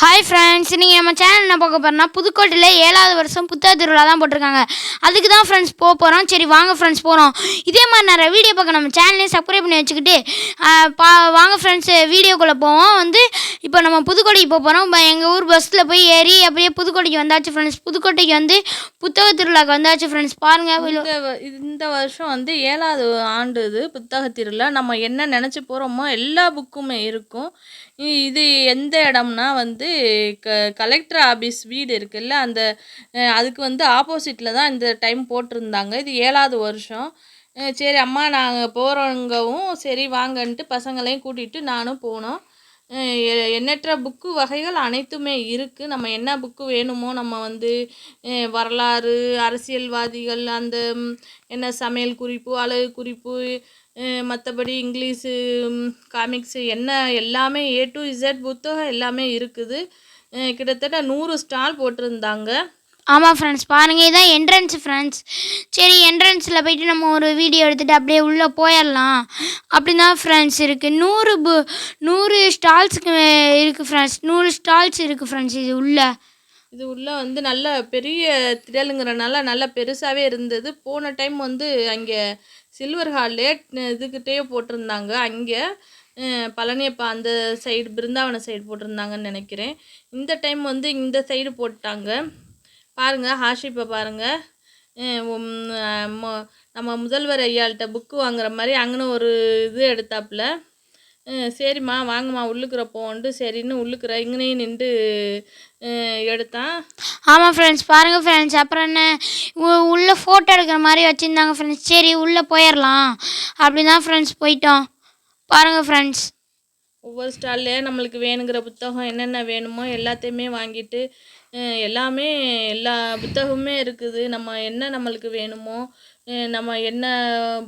Hi friends நீங்கள் நம்ம channel என்ன பார்க்க போகிறோம்னா புதுக்கோட்டையில் ஏழாவது வருஷம் புத்தக திருவிழா தான் போட்டிருக்காங்க. அதுக்கு தான் ஃப்ரெண்ட்ஸ் போக போகிறோம் சரி வாங்க ஃப்ரெண்ட்ஸ் போகிறோம் இதே மாதிரி நிறைய வீடியோ பார்க்க நம்ம சேனலையும் சப்ஸ்கிரைப் பண்ணி வச்சுக்கிட்டு பா வாங்க ஃப்ரெண்ட்ஸ் வீடியோக்குள்ளே போவோம். வந்து இப்போ நம்ம புதுக்கோட்டைக்கு போக போகிறோம் எங்கள் ஊர் பஸ்ஸில் போய் ஏறி அப்படியே புதுக்கோட்டைக்கு வந்தாச்சு ஃப்ரெண்ட்ஸ் புதுக்கோட்டைக்கு வந்து புத்தக திருவிழாக்கு வந்தாச்சு ஃப்ரெண்ட்ஸ் பாருங்கள் இந்த வருஷம் வந்து ஏழாவது ஆண்டு இது புத்தக திருவிழா. நம்ம என்ன நினச்சி போகிறோமோ எல்லா புக்குமே இருக்கும். இது எந்த இடம்னா வந்து க கலெக்டர் ஆபீஸ் வீடு இருக்குல்ல அந்த அதுக்கு வந்து ஆப்போசிட்டில் தான் இந்த டைம் போட்டிருந்தாங்க. இது ஏழாவது வருஷம். சரி அம்மா நாங்கள் போகிறவங்கவும் சரி வாங்கன்ட்டு பசங்களையும் கூட்டிகிட்டு நானும் போனோம். எண்ணற்ற புக்கு வகைகள் அனைத்துமே இருக்குது நம்ம என்ன புக்கு வேணுமோ நம்ம வந்து வரலாறு அரசியல்வாதிகள் அந்த என்ன சமையல் குறிப்பு அழகு குறிப்பு மற்றபடி இங்கிலீஷு காமிக்ஸு என்ன எல்லாமே ஏ டு இசட் புத்தகம் எல்லாமே இருக்குது. கிட்டத்தட்ட நூறு ஸ்டால் போட்டிருந்தாங்க. ஆமாம் ஃப்ரெண்ட்ஸ் பாருங்கள் இதான் என்ட்ரன்ஸ் ஃப்ரெண்ட்ஸ் சரி என்ட்ரன்ஸில் போயிட்டு நம்ம ஒரு வீடியோ எடுத்துகிட்டு அப்படியே உள்ளே போயிடலாம். அப்படி தான் ஃப்ரெண்ட்ஸ் இருக்குது நூறு பு நூறு ஸ்டால்ஸுக்கு இருக்குது ஃப்ரெண்ட்ஸ் நூறு ஸ்டால்ஸ் இருக்குது ஃப்ரெண்ட்ஸ் இது உள்ள. இது உள்ள வந்து நல்ல பெரிய திடலுங்கிறனால நல்லா பெருசாகவே இருந்தது. போன டைம் வந்து அங்கே சில்வர் ஹால்லே இதுக்கிட்டேயே போட்டிருந்தாங்க. அங்கே பழனியப்பா அந்த சைடு பிருந்தாவன சைடு போட்டிருந்தாங்கன்னு நினைக்கிறேன். இந்த டைம் வந்து இந்த சைடு போட்டாங்க. பாருங்கள் ஹாஷிப்பை பாருங்கள் நம்ம முதல்வர் ஐயாள்கிட்ட புக்கு வாங்குற மாதிரி அங்கன்னு ஒரு இது எடுத்தாப்புல. சரிம்மா வாங்கம்மா உள்ளுக்குற போன்ட்டு சரின்னு உள்ளுக்குற இங்கனையும் நின்று எடுத்தான் ஆமாம் ஃப்ரெண்ட்ஸ் பாருங்கள் ஃப்ரெண்ட்ஸ் அப்புறம் என்ன? உள்ள ஃபோட்டோ எடுக்கிற மாதிரி வச்சுருந்தாங்க ஃப்ரெண்ட்ஸ் சரி உள்ளே போயிடலாம் அப்படி தான் ஃப்ரெண்ட்ஸ் போயிட்டோம். பாருங்கள் ஃப்ரெண்ட்ஸ் ஒவ்வொரு ஸ்டால்லே நம்மளுக்கு வேணுங்கிற புத்தகம் என்னென்ன வேணுமோ எல்லாத்தையுமே வாங்கிட்டு எல்லாமே எல்லா புத்தகமுமே இருக்குது. நம்ம என்ன நம்மளுக்கு வேணுமோ நம்ம என்ன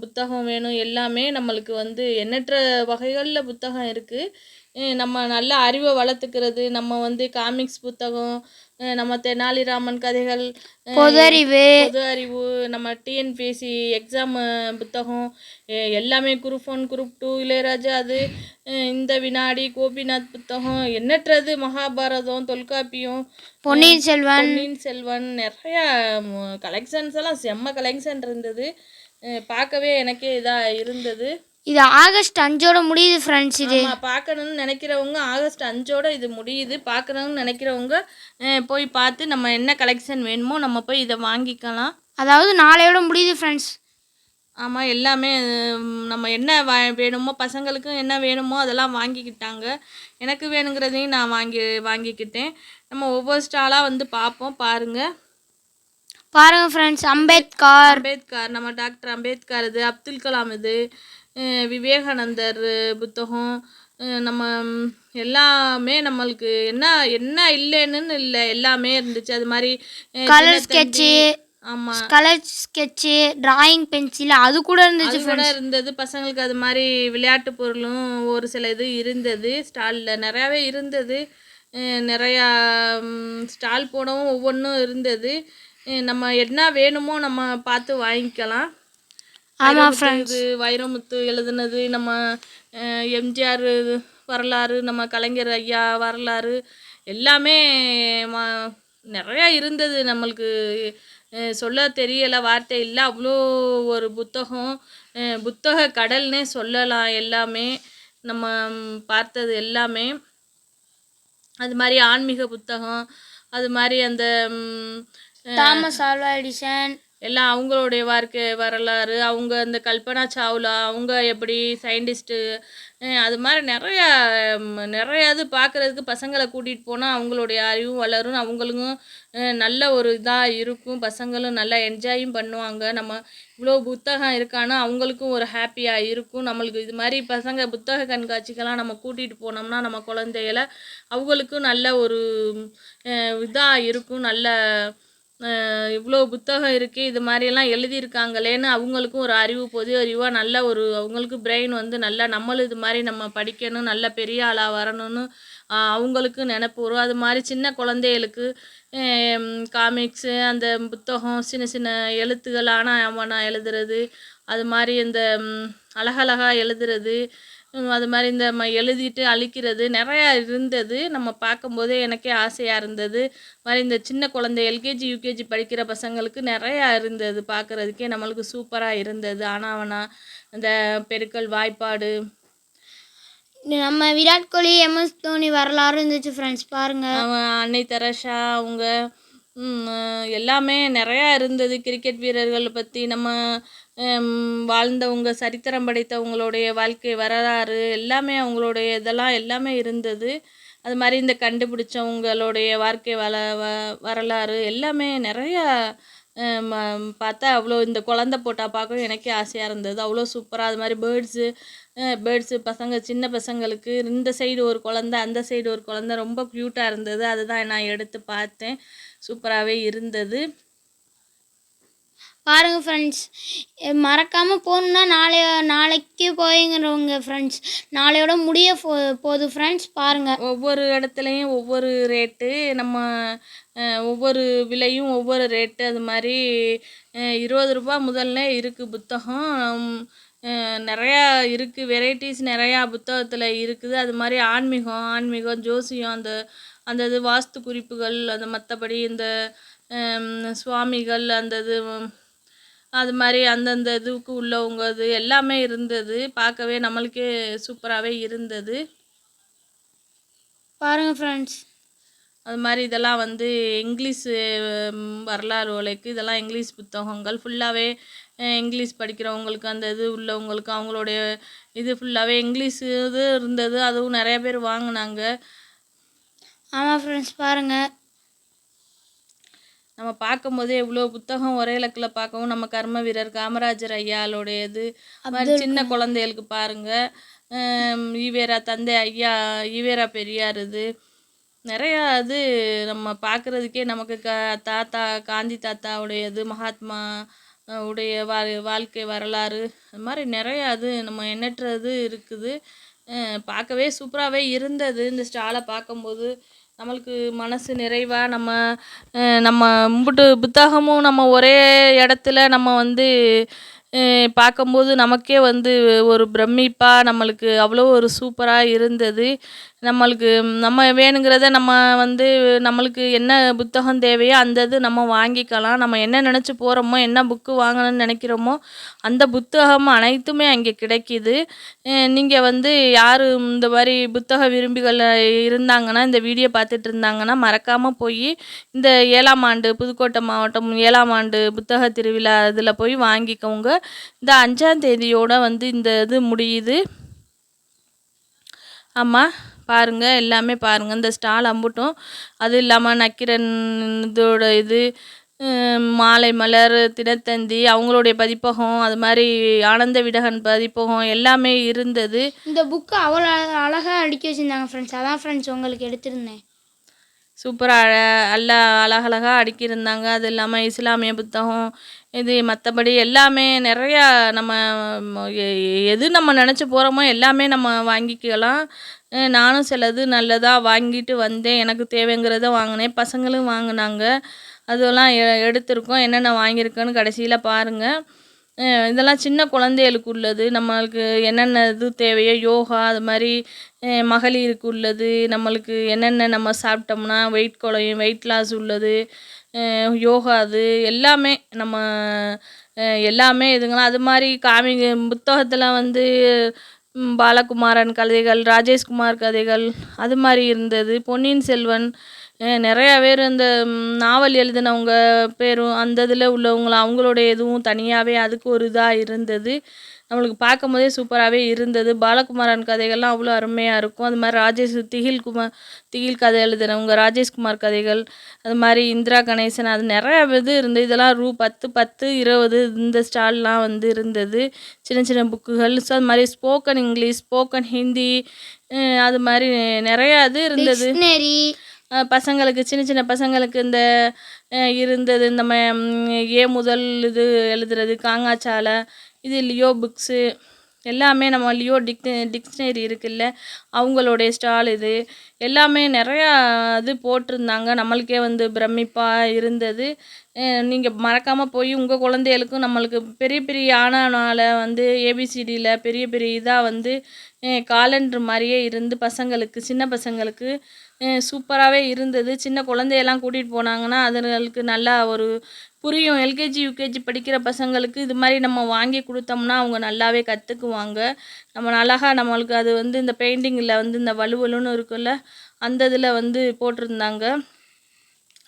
புத்தகம் வேணும் எல்லாமே நம்மளுக்கு வந்து எண்ணற்ற வகைகளில் புத்தகம் இருக்குது நம்ம நல்ல அறிவை வளர்த்துக்கிறது நம்ம வந்து காமிக்ஸ் புத்தகம் நம்ம தெனாலிராமன் கதைகள் பொது அறிவு பொது அறிவு நம்ம டிஎன்பிஎஸ்சி எக்ஸாம் புத்தகம் எல்லாமே group one group two Ilaiyaraaja அது இந்த வினாடி கோபிநாத் புத்தகம் எண்ணற்றது மகாபாரதம் தொல்காப்பியம் பொன்னியின் செல்வன். பொன்னியின் செல்வன் நிறைய கலெக்ஷன்ஸ் எல்லாம் செம்ம கலெக்ஷன் இருந்தது. பார்க்கவே எனக்கே இதாக இருந்தது. இது ஆகஸ்ட் அஞ்சோட முடியுது ஃப்ரெண்ட்ஸ் இது. பார்க்கணும்னு நினைக்கிறவங்க ஆகஸ்ட் அஞ்சோட இது முடியுது. பார்க்கணும்னு நினைக்கிறவங்க போய் பார்த்து நம்ம என்ன கலெக்ஷன் வேணுமோ நம்ம போய் இதை வாங்கிக்கலாம். அதாவது நாளையோட முடியுது ஃப்ரெண்ட்ஸ் ஆமாம் எல்லாமே நம்ம என்ன வா வேணுமோ பசங்களுக்கும் என்ன வேணுமோ அதெல்லாம் வாங்கிக்கிட்டாங்க. எனக்கு வேணுங்கிறதையும் நான் வாங்கி வாங்கிக்கிட்டேன். நம்ம ஒவ்வொரு ஸ்டாலாக வந்து பார்ப்போம் பாருங்கள் பாருங்க ஃப்ரெண்ட்ஸ் அம்பேத்கர். அம்பேத்கர் நம்ம டாக்டர் அம்பேத்கர் இது அப்துல் கலாம் இது விவேகானந்தர் புத்தகம் நம்ம எல்லாமே நம்மளுக்கு என்ன என்ன இல்லைன்னு இல்லை எல்லாமே இருந்துச்சு. அது மாதிரி கலர். ஸ்கெட்சு ஆமா. கலர் ஸ்கெட்சு டிராயிங் பென்சில் அது கூட இருந்துச்சு கூட இருந்தது. பசங்களுக்கு அது மாதிரி விளையாட்டு பொருளும் ஒரு சில இது இருந்தது. ஸ்டாலில் நிறையாவே இருந்தது. நிறையா ஸ்டால் போடவும் ஒவ்வொன்றும் இருந்தது. நம்ம என்ன வேணுமோ நம்ம பார்த்து வாங்கிக்கலாம். வைரமுத்து வைரமுத்து எழுதுனது நம்ம எம்ஜிஆர் வரலாறு நம்ம கலைஞர் ஐயா வரலாறு எல்லாமே நிறையா இருந்தது நம்மளுக்கு. சொல்ல தெரியலை வார்த்தை இல்லை அவ்வளோ ஒரு புத்தகம் புத்தக கடல்னே சொல்லலாம் எல்லாமே. நம்ம பார்த்தது எல்லாமே. அது மாதிரி ஆன்மீக புத்தகம் அது மாதிரி அந்த தாமஸ் ஆல்வா எடிசன் எல்லாம் அவங்களுடைய வாழ்க்கை வரலாறு அவங்க அந்த கல்பனா சாவ்லா அவங்க எப்படி சயின்டிஸ்ட்டு அது மாதிரி நிறையா நிறையா இது பார்க்குறதுக்கு பசங்களை கூட்டிகிட்டு போனால் அவங்களுடைய அறிவும் வளரும். அவங்களுக்கும் நல்ல ஒரு இதாக இருக்கும். பசங்களும் நல்லா என்ஜாயும் பண்ணுவாங்க. நம்ம இவ்வளோ புத்தகம் இருக்கானா அவங்களுக்கும் ஒரு ஹாப்பியாக இருக்கும். நம்மளுக்கு இது மாதிரி பசங்க புத்தக கண்காட்சிக்கெல்லாம் நம்ம கூட்டிகிட்டு போனோம்னா நம்ம குழந்தைகளை அவங்களுக்கும் நல்ல ஒரு இதாக இருக்கும். நல்ல இவ்வளோ புத்தகம் இருக்குது இது மாதிரியெல்லாம் எழுதியிருக்காங்களேன்னு அவங்களுக்கும் ஒரு அறிவு பொது அறிவாக நல்ல ஒரு அவங்களுக்கு பிரெயின் வந்து நல்லா நம்மளும் இது மாதிரி நம்ம படிக்கணும் நல்ல பெரிய ஆளாக வரணும்னு அவங்களுக்கும் அவங்களுக்கு நினப்பு வரும். அது மாதிரி சின்ன குழந்தைகளுக்கு காமிக்ஸு அந்த புத்தகம் சின்ன சின்ன எழுத்துக்கள் ஆனால் அவனா எழுதுறது அது மாதிரி இந்த அழகழகாக அழகழகா எழுதுறது அது மாதிரி இந்த ம எழுதிட்டு அழிக்கிறது நிறையா இருந்தது. நம்ம பார்க்கும்போதே எனக்கே ஆசையாக இருந்தது. மாதிரி இந்த சின்ன குழந்தை எல்கேஜி யூகேஜி படிக்கிற பசங்களுக்கு நிறையா இருந்தது பார்க்குறதுக்கே. நம்மளுக்கு சூப்பராக இருந்தது. ஆனாவனா இந்த பெருக்கல் வாய்ப்பாடு. நம்ம விராட் கோலி எம்எஸ் தோனி வரலாறு இருந்துச்சு ஃப்ரெண்ட்ஸ் பாருங்க. அவன் அன்னை தெரசா அவங்க எல்லாமே நிறையா இருந்தது. கிரிக்கெட் வீரர்களை பற்றி நம்ம வாழ்ந்தவங்க சரித்திரம் படைத்தவங்களுடைய வாழ்க்கை வரலாறு எல்லாமே அவங்களுடைய இதெல்லாம் எல்லாமே இருந்தது. அது மாதிரி இந்த கண்டுபிடிச்சவங்களுடைய வாழ்க்கை வள வ வரலாறு எல்லாமே நிறையா பார்த்தா அவ்வளோ இந்த குழந்த போட்டா பார்க்கவும் எனக்கே ஆசையாக இருந்தது. அவ்வளோ சூப்பராக அது மாதிரி பேர்ட்ஸு பேர்ட்ஸு பசங்க சின்ன பசங்களுக்கு இந்த சைடு ஒரு குழந்த அந்த சைடு ஒரு குழந்த ரொம்ப க்யூட்டாக இருந்தது. அதுதான் நான் எடுத்து பார்த்தேன். சூப்பராகவே இருந்தது. பாருங்க ஃப்ரெண்ட்ஸ் மறக்காம போகணுன்னா நாளைய நாளைக்கு போய்ங்கிறவங்க ஃப்ரெண்ட்ஸ் நாளையோட முடிய போ போகுது ஃப்ரெண்ட்ஸ் பாருங்க. ஒவ்வொரு இடத்துலையும் ஒவ்வொரு ரேட்டு நம்ம ஒவ்வொரு விலையும் ஒவ்வொரு ரேட்டு அது மாதிரி இருபது ரூபா முதல்ல இருக்குது புத்தகம். நிறையா இருக்குது வெரைட்டிஸ் நிறையா புத்தகத்தில் இருக்குது. அது மாதிரி ஆன்மீகம் ஆன்மீகம் ஜோசியம் அந்த அந்த இது வாஸ்து குறிப்புகள் அந்த மற்றபடி இந்த சுவாமிகள் அந்த இது அது மாதிரி அந்தந்த இதுக்கு உள்ளவங்க இது எல்லாமே இருந்தது. பார்க்கவே நம்மளுக்கே சூப்பராகவே இருந்தது. பாருங்கள் ஃப்ரெண்ட்ஸ் அது மாதிரி இதெல்லாம் வந்து இங்கிலீஷ் வரலாறு உலைக்கு இதெல்லாம் இங்கிலீஷ் புத்தகங்கள். ஃபுல்லாகவே இங்கிலீஷ் படிக்கிறவங்களுக்கு அந்த இது உள்ளவங்களுக்கு அவங்களுடைய இது ஃபுல்லாகவே இங்கிலீஷ் இது இருந்தது அதுவும் நிறைய பேர் வாங்கினாங்க. ஆமாம் ஃப்ரெண்ட்ஸ் பாருங்க. நம்ம பார்க்கும்போதே இவ்வளோ புத்தகம் ஒரே இலக்கில் பார்க்கவும் நம்ம கர்ம வீரர் காமராஜர் ஐயாலோடையது அது மாதிரி சின்ன குழந்தைகளுக்கு பாருங்க. ஹம், ஈவேரா தந்தை ஐயா ஈவேரா பெரியார் இது. நிறையா இது நம்ம பார்க்குறதுக்கே நமக்கு க தாத்தா காந்தி தாத்தாவுடையது மகாத்மா உடைய வா வாழ்க்கை வரலாறு அது மாதிரி நிறையா இது நம்ம எண்ணற்றது இருக்குது. பார்க்கவே சூப்பராகவே இருந்தது. இந்த ஸ்டாலை பார்க்கும்போது நம்மளுக்கு மனசு நிறைவாக நம்ம நம்ம மும்பிட்டு புத்தகமும் நம்ம ஒரே இடத்துல நம்ம வந்து பார்க்கும்போது நமக்கே வந்து ஒரு பிரமிப்பாக நம்மளுக்கு அவ்வளோ ஒரு சூப்பராக இருந்தது. நம்மளுக்கு நம்ம வேணுங்கிறத நம்ம வந்து நம்மளுக்கு என்ன புத்தகம் தேவையோ அந்த இது நம்ம வாங்கிக்கலாம். நம்ம என்ன நினச்சி போகிறோமோ என்ன புக்கு வாங்கணும்னு நினைக்கிறோமோ அந்த புத்தகம் அனைத்துமே அங்கே கிடைக்கிது. நீங்கள் வந்து யார் இந்த மாதிரி புத்தக விரும்பிகள் இருந்தாங்கன்னா இந்த வீடியோ பார்த்துட்டு இருந்தாங்கன்னா மறக்காமல் போய் இந்த ஏழாம் ஆண்டு புதுக்கோட்டை மாவட்டம் ஏழாம் ஆண்டு புத்தக திருவிழா இதில் போய் வாங்கிக்கோங்க. இந்த அஞ்சாம் தேதியோடு வந்து இந்த இது முடியுது. ஆமாம் பாருங்கள் எல்லாமே பாருங்கள் இந்த ஸ்டால் அம்புட்டும். அது இல்லாமல் நக்கிரன் இதோட இது மாலை மலர் தினத்தந்தி அவங்களுடைய பதிப்பகம் அது மாதிரி ஆனந்த விடகன் பதிப்பகம் எல்லாமே இருந்தது. இந்த புக்கு அவ்வளோ அழகாக அடுக்கி வச்சுருந்தாங்க ஃப்ரெண்ட்ஸ் அதான் ஃப்ரெண்ட்ஸ் உங்களுக்கு எடுத்திருந்தேன். சூப்பராக அல்ல அழகழகாக அடுக்கியிருந்தாங்க. அது இல்லாமல் இஸ்லாமிய புத்தகம் இது மற்றபடி எல்லாமே நிறையா நம்ம எது நம்ம நினச்சி போகிறோமோ எல்லாமே நம்ம வாங்கிக்கலாம். நானும் சிலது நல்லதாக வாங்கிட்டு வந்தேன். எனக்கு தேவைங்கிறத வாங்கினேன். பசங்களும் வாங்கினாங்க. அதெல்லாம் எ எடுத்திருக்கோம். என்னென்ன வாங்கியிருக்கோன்னு கடைசியில் பாருங்கள் இதெல்லாம் சின்ன குழந்தைகளுக்கு உள்ளது. நம்மளுக்கு என்னென்ன இது தேவையோ யோகா அது மாதிரி மகளிருக்கு உள்ளது. நம்மளுக்கு என்னென்ன நம்ம சாப்பிட்டோம்னா வெயிட் குறையும் வெயிட் லாஸ் உள்ளது. யோகா அது எல்லாமே நம்ம எல்லாமே இதுங்களாம். அது மாதிரி காமி புத்தகத்தில் வந்து பாலகுமாரன் கதைகள் ராஜேஷ்குமார் கதைகள் அது மாதிரி இருந்தது. பொன்னியின் செல்வன் நிறையா பேர் இந்த நாவல் எழுதினவங்க பேரும் அந்த இதில் உள்ளவங்கள அவங்களுடைய இதுவும் தனியாகவே அதுக்கு ஒரு இதாக இருந்தது. நம்மளுக்கு பார்க்கும்போதே சூப்பராகவே இருந்தது. பாலகுமாரன் கதைகள்லாம் அவ்வளோ அருமையாக இருக்கும். அது மாதிரி ராஜேஷ் திகில் குமார் திகில் கதை எழுதுனவங்க ராஜேஷ்குமார் கதைகள் அது மாதிரி இந்திரா கணேசன் அது நிறைய இது இருந்தது. இதெல்லாம் ரூ பத்து பத்து இருபது இந்த ஸ்டால்லாம் வந்து இருந்தது. சின்ன சின்ன புக்குகள். ஸோ அது மாதிரி ஸ்போக்கன் இங்கிலீஷ் ஸ்போக்கன் ஹிந்தி அது மாதிரி நிறையா இது இருந்தது. பசங்களுக்கு சின்ன சின்ன பசங்களுக்கு இந்த இருந்தது. இந்த ஏ முதல் இது எழுதுறது காங்காச்சாலை இது லியோ புக்ஸு எல்லாமே நம்ம லியோ டிக் டிக்ஷனரி இருக்குல்ல அவங்களுடைய ஸ்டால் இது எல்லாமே நிறையா இது போட்டிருந்தாங்க. நம்மளுக்கே வந்து பிரமிப்பாக இருந்தது. நீங்கள் மறக்காமல் போய் உங்கள் குழந்தைகளுக்கும் நம்மளுக்கு பெரிய பெரிய யானைனால வந்து ஏபிசிடியில் பெரிய பெரிய இதாக வந்து காலண்டர் மாதிரியே இருந்து பசங்களுக்கு சின்ன பசங்களுக்கு சூப்பராகவே இருந்தது. சின்ன குழந்தையெல்லாம் கூட்டிகிட்டு போனாங்கன்னா அதுங்களுக்கு நல்லா ஒரு புரியும். எல்கேஜி யூகேஜி படிக்கிற பசங்களுக்கு இது மாதிரி நம்ம வாங்கி கொடுத்தோம்னா அவங்க நல்லாவே கற்றுக்குவாங்க நம்ம அழகாக நம்மளுக்கு அது வந்து இந்த பெயிண்டிங்கில் வந்து இந்த வலுவலுன்னு இருக்குல்ல அந்த இதில் வந்து போட்டிருந்தாங்க.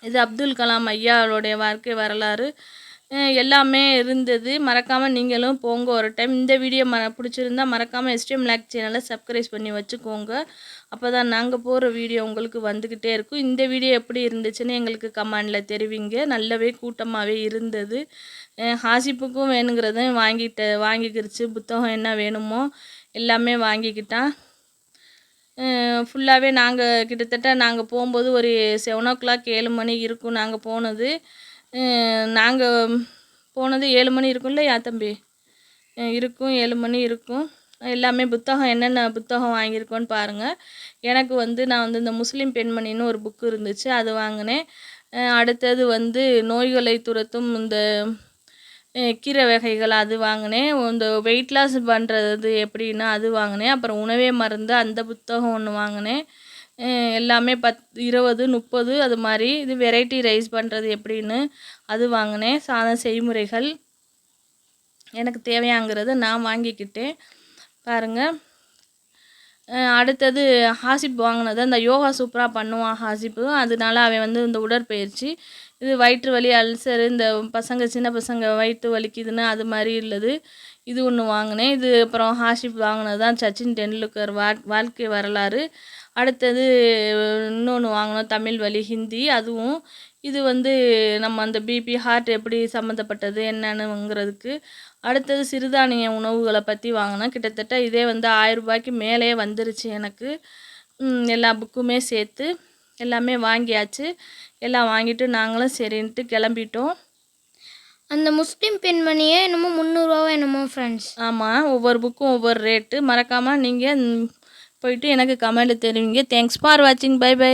இது அப்துல் கலாம் ஐயாவோடைய வாழ்க்கை வரலாறு. எல்லாமே இருந்தது. மறக்காமல் நீங்களும் போங்க ஒரு டைம் இந்த வீடியோ ம பிடிச்சிருந்தா மறக்காமல் எஸ்டிஎம் லேக் சேனலை சப்ஸ்கிரைப் பண்ணி வச்சுக்கோங்க. அப்போ தான் நாங்கள் போகிற வீடியோ உங்களுக்கு வந்துக்கிட்டே இருக்கும். இந்த வீடியோ எப்படி இருந்துச்சுன்னு எங்களுக்கு கமெண்டில் தெரிவிங்க. நல்லாவே கூட்டமாகவே இருந்தது. ஹாசிப்புக்கும் வேணுங்கிறதும் வாங்கிட்டு வாங்கிக்கிருச்சு. புத்தகம் என்ன வேணுமோ எல்லாமே வாங்கிக்கிட்டான். ஃபுல்லாகவே நாங்கள் கிட்டத்தட்ட நாங்கள் போகும்போது ஒரு செவன் ஓ கிளாக் ஏழு மணி இருக்கும் நாங்கள் போனது. நாங்கள் போனது ஏழு மணி இருக்கும்ல யா தம்பி? இருக்கும் ஏழு மணி இருக்கும். எல்லாமே புத்தகம் என்னென்ன புத்தகம் வாங்கியிருக்கோன்னு பாருங்கள் எனக்கு வந்து நான் வந்து இந்த முஸ்லீம் பெண்மணின்னு ஒரு புக்கு இருந்துச்சு அது வாங்கினேன். அடுத்தது வந்து நோய்களை துரத்தும் இந்த கீரை வகைகள் அது வாங்கினேன். இந்த வெயிட் லாஸ் பண்ணுறது எப்படின்னா அது வாங்கினேன். அப்புறம் உணவே மருந்து அந்த புத்தகம் ஒன்று வாங்கினேன். எல்லாமே பத் இருபது முப்பது அது மாதிரி இது வெரைட்டி ரைஸ் பண்ணுறது எப்படின்னு அது வாங்கினேன். சாதம் செய்முறைகள் எனக்கு தேவையாங்கிறத நான் வாங்கிக்கிட்டேன். பாருங்கள் அடுத்தது ஹாசிப் வாங்கினது. அந்த யோகா சூப்பராக பண்ணுவான் ஹாசிப்பு அதனால அவன் வந்து இந்த உடற்பயிற்சி இது வயிற்று வலி அல்சர் இந்த பசங்க சின்ன பசங்க வயிற்று வலிக்குதுன்னு அது மாதிரி உள்ளது. இது ஒன்று வாங்கினேன். இது அப்புறம் ஹாஷிப் வாங்கினது தான் சச்சின் டெண்டுல்கர் வா வாழ்க்கை வரலாறு. அடுத்தது இன்னொன்று வாங்கினோம் தமிழ் வழி ஹிந்தி. அதுவும் இது வந்து நம்ம அந்த பிபி ஹார்ட் எப்படி சம்மந்தப்பட்டது என்னன்னுங்கிறதுக்கு அடுத்தது சிறுதானிய உணவுகளை பற்றி வாங்கினேன் கிட்டத்தட்ட இதே வந்து ஆயிரம் ரூபாய்க்கு மேலே வந்துருச்சு எனக்கு. எல்லா புக்குமே சேர்த்து எல்லாமே வாங்கியாச்சு. எல்லாம் வாங்கிட்டு நாங்களும் சரின்ட்டு கிளம்பிட்டோம். அந்த முஸ்லீம் பெண்மணியே என்னமோ முந்நூறுரூவா என்னமோ ஃப்ரெண்ட்ஸ் ஆமாம் ஒவ்வொரு புக்கும் ஒவ்வொரு ரேட்டு மறக்காமல் நீங்கள் போயிட்டு எனக்கு கமெண்ட் தெரிவிங்க. தேங்க்ஸ் ஃபார் வாட்சிங் பை பை